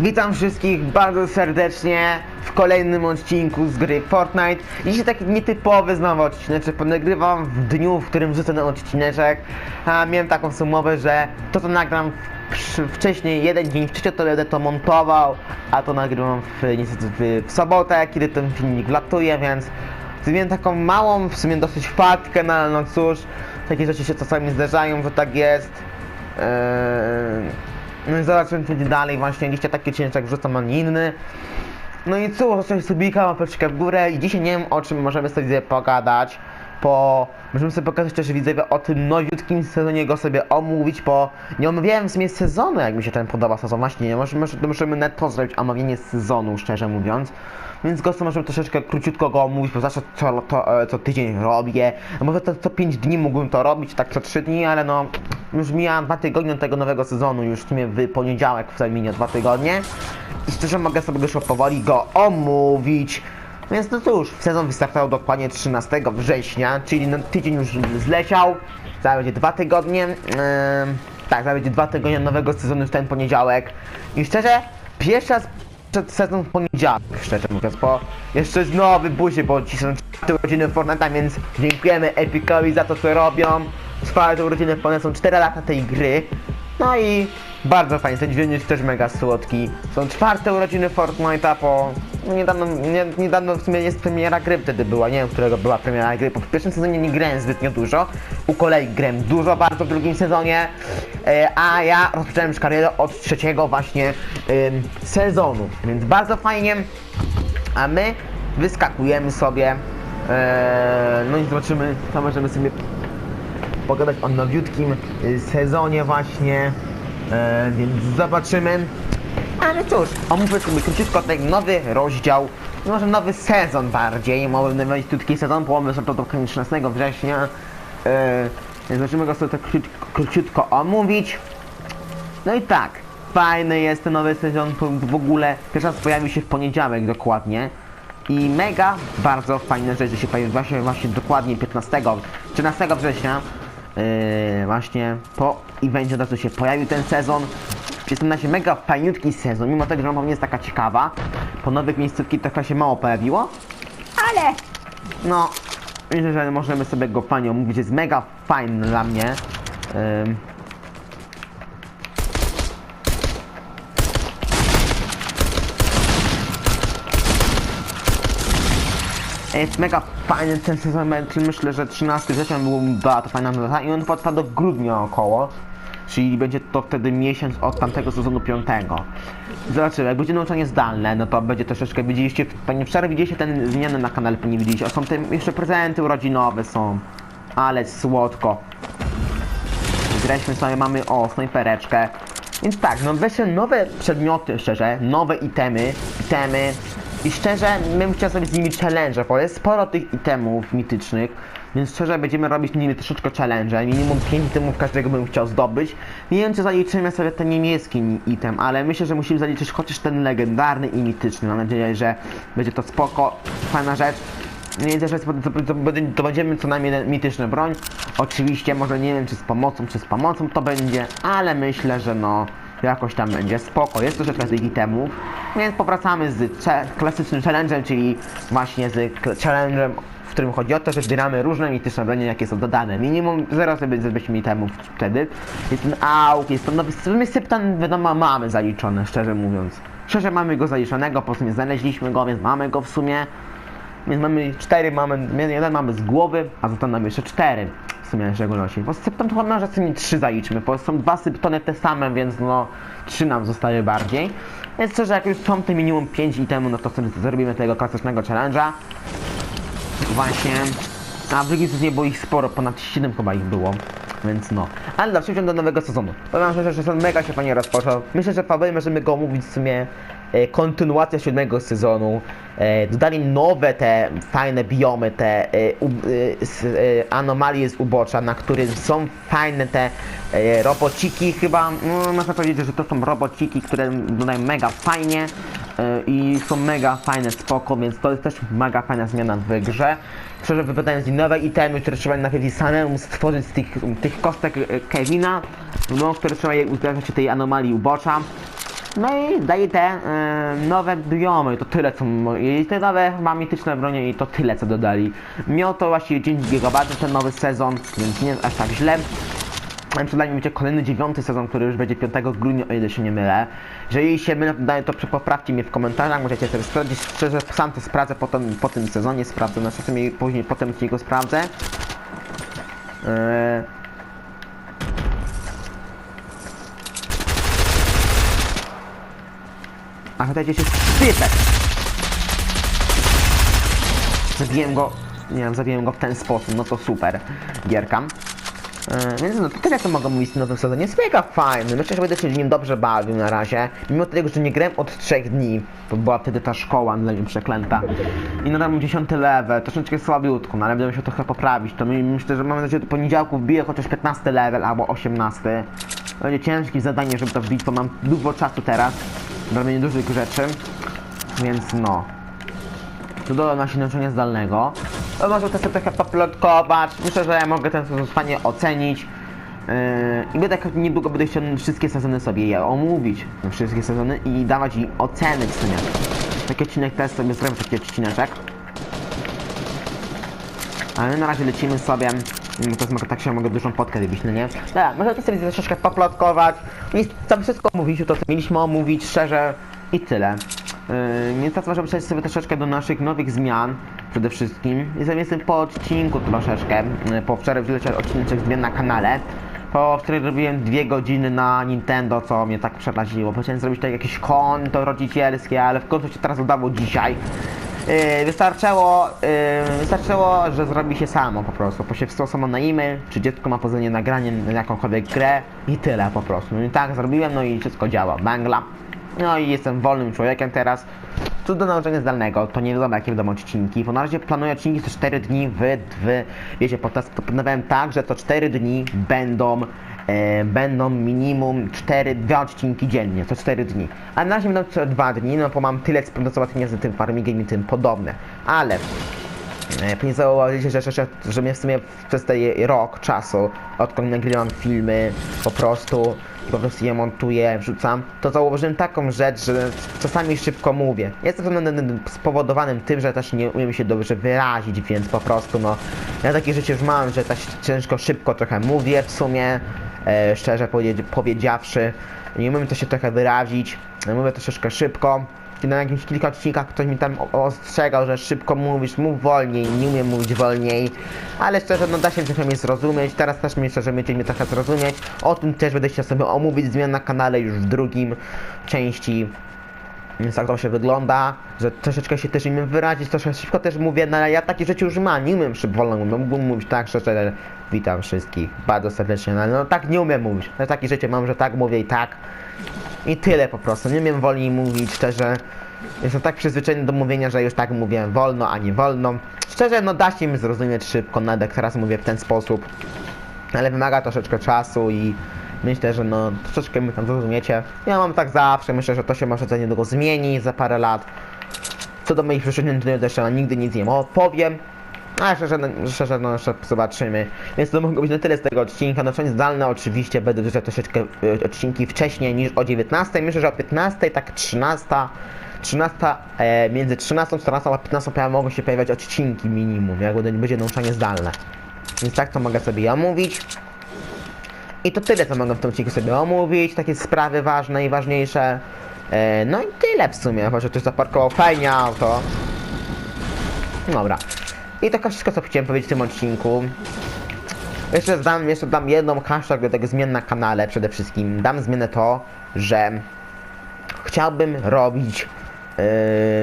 Witam wszystkich bardzo serdecznie w kolejnym odcinku z gry Fortnite. Dzisiaj taki nietypowy znowu odcineczek, nagrywam w dniu, w którym rzucę ten odcineczek. A miałem taką umowę, że to co nagram wcześniej, jeden dzień wcześniej to będę to montował, a to nagrywam w, w, w sobotę, kiedy ten filmik latuje, więc Zrobiłem taką małą, w sumie dosyć wpadkę, no, no cóż, takie rzeczy się czasami zdarzają, że tak jest. Eee, no i zobaczymy co będzie dalej, właśnie dzisiaj taki odcinek wrzucam, a nie inny. No i cóż, coś subika, łapeczkę w górę. I dzisiaj nie wiem o czym możemy sobie pogadać, po... Możemy sobie pokazać też widzowie o tym nowiutkim sezonie, go sobie omówić, bo nie omawiałem w sumie sezonu, jak mi się ten podoba sezon, właśnie nie, możemy, możemy netto zrobić omawianie sezonu, szczerze mówiąc. Więc go sobie możemy troszeczkę króciutko go omówić, bo zawsze co, to, e, co tydzień robię. Może to co 5 dni mógłbym to robić, tak co 3 dni, ale no już mija dwa tygodnie od tego nowego sezonu, już w sumie w poniedziałek w terminie dwa tygodnie. I szczerze mogę sobie już powoli go omówić. Więc no cóż, sezon wystartował dokładnie 13 września, czyli no, tydzień już zleciał. Zaraz będzie dwa tygodnie. Ehm, tak, zaraz będzie dwa tygodnie nowego sezonu w ten poniedziałek. I szczerze, pierwszy raz przed sezon w poniedziałek, szczerze mówiąc, bo jeszcze nowy buzie, bo ci są czwarte urodziny Fortnite'a, więc dziękujemy Epicowi za to co robią. Czwarte urodziny Fortnite są 4 lata tej gry. No i bardzo fajnie, ten dźwięk jest też mega słodki. Są czwarte urodziny Fortnite'a po... No niedawno, nie, niedawno w sumie jest premiera gry wtedy była, nie wiem, którego była premiera gry, w pierwszym sezonie nie grałem zbytnio dużo. U kolei grałem dużo bardzo w drugim sezonie, e, a ja rozpocząłem już karierę od trzeciego właśnie sezonu, więc bardzo fajnie. A my wyskakujemy sobie, e, no i zobaczymy, co możemy sobie pogadać o nowiutkim sezonie właśnie, e, więc zobaczymy. Ale cóż, omówmy sobie króciutko ten nowy rozdział, może nowy sezon bardziej, mamy nowiutki sezon, połowy są to do 13 września, zobaczymy go sobie tak króciutko, króciutko omówić. No i tak, fajny jest ten nowy sezon, w ogóle pierwszy raz pojawił się w poniedziałek dokładnie. I mega, bardzo fajne rzeczy się pojawiły właśnie, właśnie dokładnie 15, 13 września. Yy, właśnie po evencie od razu się pojawił ten sezon. Jest to nasz mega fajniutki sezon, mimo tego, że on nie jest taka ciekawa. Po nowych miejscówki trochę się mało pojawiło, ale no, myślę, że możemy sobie go fajnie omówić, jest mega fajny dla mnie. Jest mega fajny ten sezon, myślę, że 13 września był bardzo fajna data i on potrwa do grudnia około. Czyli będzie to wtedy miesiąc od tamtego sezonu piątego. Zobaczymy, jak będzie nauczanie zdalne, no to będzie troszeczkę, widzieliście, pewnie wczoraj widzieliście ten zmiany na kanale, pewnie widzieliście. O, są te jeszcze prezenty urodzinowe są. Ale słodko. Zresztą sobie mamy, o, snajpereczkę. Więc tak, no weźmy nowe przedmioty, szczerze, nowe itemy, itemy. I szczerze, bym chciał sobie z nimi challenge, bo jest sporo tych itemów mitycznych. Więc szczerze, będziemy robić z nimi troszeczkę challenge. Minimum 5 itemów każdego bym chciał zdobyć. Nie wiem, czy zaliczymy sobie ten niemiecki item, ale myślę, że musimy zaliczyć chociaż ten legendarny i mityczny. Mam nadzieję, że będzie to spoko, fajna rzecz. Nie że to, będziemy co najmniej mityczny broń. Oczywiście, może nie wiem, czy z pomocą, czy z pomocą to będzie, ale myślę, że no jakoś tam będzie spoko. Jest troszeczkę tych itemów, więc powracamy z klasycznym challenge'em, czyli właśnie z challenge'em, w którym chodzi o to, że zbieramy różne mityczne bronie, jakie są dodane. Minimum 0 sobie zbyśmy itemów wtedy. Jest ten auk, jest to nowy syptan, wiadomo, mamy zaliczone, szczerze mówiąc. Szczerze mamy go zaliczonego, po prostu nie znaleźliśmy go, więc mamy go w sumie. Więc mamy cztery, mamy, jeden mamy z głowy, a zostaną nam jeszcze cztery w sumie w szczególności. Bo sypton to może sobie trzy zaliczmy, bo są dwa syptony te same, więc no trzy nam zostaje bardziej. Więc szczerze, jak już są te minimum 5 itemu, no to sobie zrobimy tego klasycznego challenge'a. Właśnie. A w drugim sezonie było ich sporo, ponad 7 chyba ich było. Więc no. Ale dobrze, przejdźmy do nowego sezonu. Powiem szczerze, że sezon mega się fajnie rozpoczął. Myślę, że Paweł możemy go omówić w sumie kontynuacja siódmego sezonu. E, dodali nowe te fajne biomy, te e, e, e, anomalie z ubocza, na których są fajne te e, robociki chyba. No, można powiedzieć, że to są robociki, które dodają mega fajnie e, i są mega fajne, spoko, więc to jest też mega fajna zmiana w grze. Szczerze wypadając nowe itemy, które trzeba najpierw samemu stworzyć z tych, tych kostek e, Kevina, no, które trzeba je uzbierać się tej anomalii ubocza. No i daje te e, nowe biomy, to tyle co i te nowe chyba mityczne bronie i to tyle co dodali. Miał to właściwie 10 GB ten nowy sezon, więc nie aż tak źle. Przed nami będzie kolejny dziewiąty sezon, który już będzie 5 grudnia, o ile się nie mylę. Jeżeli się mylę, to poprawcie mnie w komentarzach, możecie sobie sprawdzić. Szczerze, sam to sprawdzę potem, po tym sezonie, sprawdzę, na czasem później potem go sprawdzę. Eee... A gdzieś jest typek. Zabiłem go, nie wiem, zabiłem go w ten sposób, no to super, gierka. E, więc no, to tyle co mogę mówić tym nowym sezonie. Jest mega fajny, myślę, że będę się nim dobrze bawił na razie. Mimo tego, że nie grałem od 3 dni, to była wtedy ta szkoła dla mnie przeklęta. I nadal mam 10 level, troszeczkę słabiutko, no ale będę się trochę poprawić. To my, myślę, że mam nadzieję, że do poniedziałku wbiję chociaż 15 level albo 18. Będzie ciężkie zadanie, żeby to wbić, bo mam dużo czasu teraz do robienia dużych rzeczy. Więc no. To dodam na się nauczania zdalnego. To może sobie trochę poplotkować. Myślę, że ja mogę ten sezon fajnie ocenić. Yy, I będę tak niedługo będę chciał wszystkie sezony sobie je omówić. Wszystkie sezony i dawać im oceny w sumie. Taki odcinek też sobie zrobię taki odcineczek. Ale na razie lecimy sobie. Mm, To jest tak się mogę dużą podkę wybić, no nie? Dobra, może to sobie troszeczkę poplotkować. Nic, tam wszystko mówiliśmy, to co mieliśmy omówić szczerze i tyle. Yy, więc teraz możemy przejść sobie troszeczkę do naszych nowych zmian przede wszystkim. Jestem, jestem po odcinku troszeczkę, yy, po wczoraj wyleciał odcinek zmian na kanale. Po wczoraj robiłem dwie godziny na Nintendo, co mnie tak przeraziło. Chciałem zrobić tak jakieś konto rodzicielskie, ale w końcu się teraz udało dzisiaj. Wystarczyło, yy, wystarczyło, że zrobi się samo po prostu. Po się wysłał samo na e-mail, czy dziecko ma pozwolenie na granie na jakąkolwiek grę i tyle po prostu. No i tak zrobiłem, no i wszystko działa. Bangla. No i jestem wolnym człowiekiem teraz. Co do nauczania zdalnego, to nie wiadomo jakie będą odcinki, bo na razie planuję odcinki co 4 dni w, w wiecie, podczas to planowałem tak, że to 4 dni będą będą minimum 4, 2 odcinki dziennie, co 4 dni. A na razie będą co 2 dni, no bo mam tyle do zobaczenia z tym farmingiem i tym podobne. Ale E, Później zauważyliście, że, że, że, mnie w sumie przez ten rok czasu, odkąd nagrywam filmy, po prostu, po prostu je montuję, wrzucam, to zauważyłem taką rzecz, że czasami szybko mówię. Jest to spowodowanym tym, że też nie umiem się dobrze wyrazić, więc po prostu no, ja takie rzeczy już mam, że też ciężko, szybko trochę mówię w sumie, e, szczerze powiedzi- powiedziawszy, nie umiem też się trochę wyrazić, mówię troszeczkę szybko. Na jakimś kilka odcinkach ktoś mi tam ostrzegał, że szybko mówisz, mów wolniej, nie umiem mówić wolniej. Ale szczerze, no da się trochę mnie zrozumieć. Teraz też myślę, że będziecie mnie trochę zrozumieć. O tym też będę chciał sobie omówić zmian na kanale już w drugim części. Więc tak to się wygląda, że troszeczkę się też umiem wyrazić, troszkę szybko też mówię, no ale ja takie rzeczy już mam, nie umiem szybko mówić, mógłbym mówić tak, że witam wszystkich bardzo serdecznie, no, no tak nie umiem mówić, ale takie rzeczy mam, że tak mówię i tak. I tyle po prostu. Nie wiem woli mówić, szczerze. Jestem tak przyzwyczajony do mówienia, że już tak mówię wolno, a nie wolno. Szczerze, no da się mi zrozumieć szybko, nawet teraz mówię w ten sposób. Ale wymaga troszeczkę czasu i myślę, że no troszeczkę mi tam zrozumiecie. Ja mam tak zawsze, myślę, że to się może za niedługo zmieni za parę lat. Co do moich przyszłych to jeszcze nigdy nic nie odpowiem. A szczerze, no, szczerze, no jeszcze zobaczymy. Więc to mogło być na tyle z tego odcinka. No część oczywiście będę wrzucać troszeczkę e, odcinki wcześniej niż o 19. Myślę, że o 15, tak 13. 13, e, między 13, 14 a 15 pojawią- mogą się pojawiać odcinki minimum, jak będzie, nauczanie zdalne. Więc tak to mogę sobie omówić. I to tyle, co mogę w tym odcinku sobie omówić, takie sprawy ważne i ważniejsze. E, no i tyle w sumie, może ktoś zaparkował fajnie auto. Dobra. I to wszystko, co chciałem powiedzieć w tym odcinku. Jeszcze dam, jeszcze dam jedną hashtag do tego zmian na kanale przede wszystkim. Dam zmianę to, że chciałbym robić yy,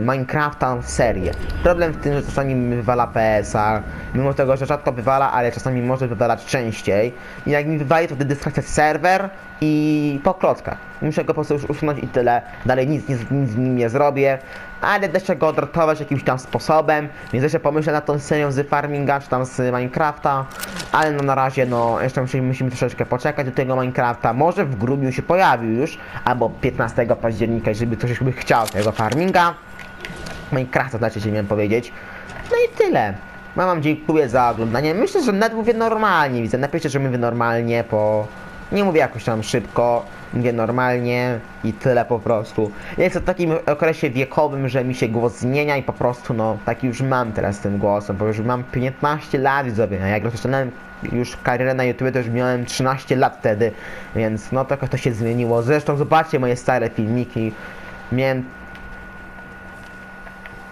Minecrafta serię. Problem w tym, że czasami mi wywala PS-a, mimo tego, że rzadko wywala, ale czasami może wywalać częściej. I jak mi wywali, to wtedy stracę serwer i po klockach. Muszę go po prostu już usunąć i tyle. Dalej nic, nic, nic z nim nie zrobię. Ale da się go odratować jakimś tam sposobem, więc jeszcze pomyślę nad tą serią z Farminga, czy tam z Minecrafta. Ale no na razie, no, jeszcze musimy, musimy troszeczkę poczekać do tego Minecrafta. Może w grudniu się pojawił już, albo 15 października, jeżeli ktoś by chciał tego Farminga. Minecrafta, znaczy się miałem powiedzieć. No i tyle. Ja wam dziękuję za oglądanie. Myślę, że nawet mówię normalnie, widzę. Napiszcie, że mówię normalnie, bo nie mówię jakoś tam szybko. Mówię normalnie i tyle po prostu. Jest w takim okresie wiekowym, że mi się głos zmienia i po prostu no, taki już mam teraz tym głosem, bo już mam 15 lat widzowie, a jak rozpoczynałem już karierę na YouTube, to już miałem 13 lat wtedy, więc no trochę to się zmieniło. Zresztą zobaczcie moje stare filmiki, miałem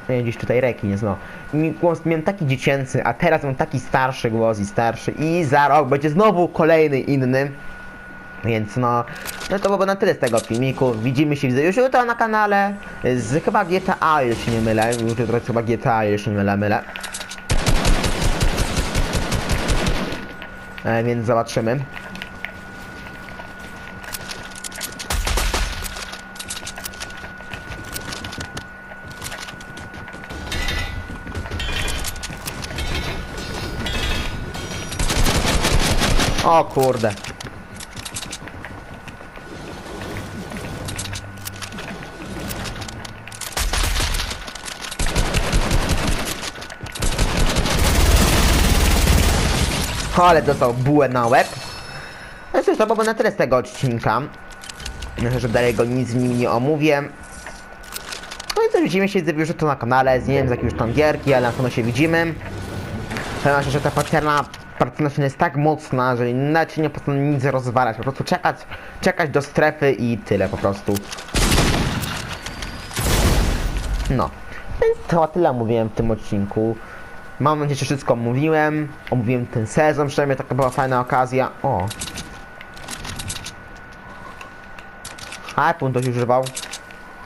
nie, gdzieś tutaj reki jest, no. Głos miałem taki dziecięcy, a teraz mam taki starszy głos i starszy i za rok będzie znowu kolejny inny. Więc no, no to byłoby na tyle z tego filmiku. Widzimy się widzę już jutro na kanale z chyba GTA, jeśli nie mylę. Już jutro jest chyba GTA, jeśli nie mylę, mylę. E, więc zobaczymy. O kurde. Ale dostał bułę na łeb. No cóż, to byłoby na tyle z tego odcinka. Myślę, że dalej go nic z nim nie omówię. No i to widzimy się już to na kanale, z nie wiem z jakiej już tam gierki, ale na pewno się widzimy. Powiem że ta paterna partnerność jest tak mocna, że się nie potrafię nic rozwalać, po prostu czekać, czekać do strefy i tyle po prostu. No, więc to tyle mówiłem w tym odcinku. Mam nadzieję, że wszystko mówiłem. Omówiłem ten sezon, przynajmniej taka była fajna okazja. O. A, punkt ktoś używał.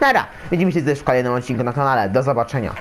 Dobra, widzimy się też w kolejnym odcinku na kanale. Do zobaczenia.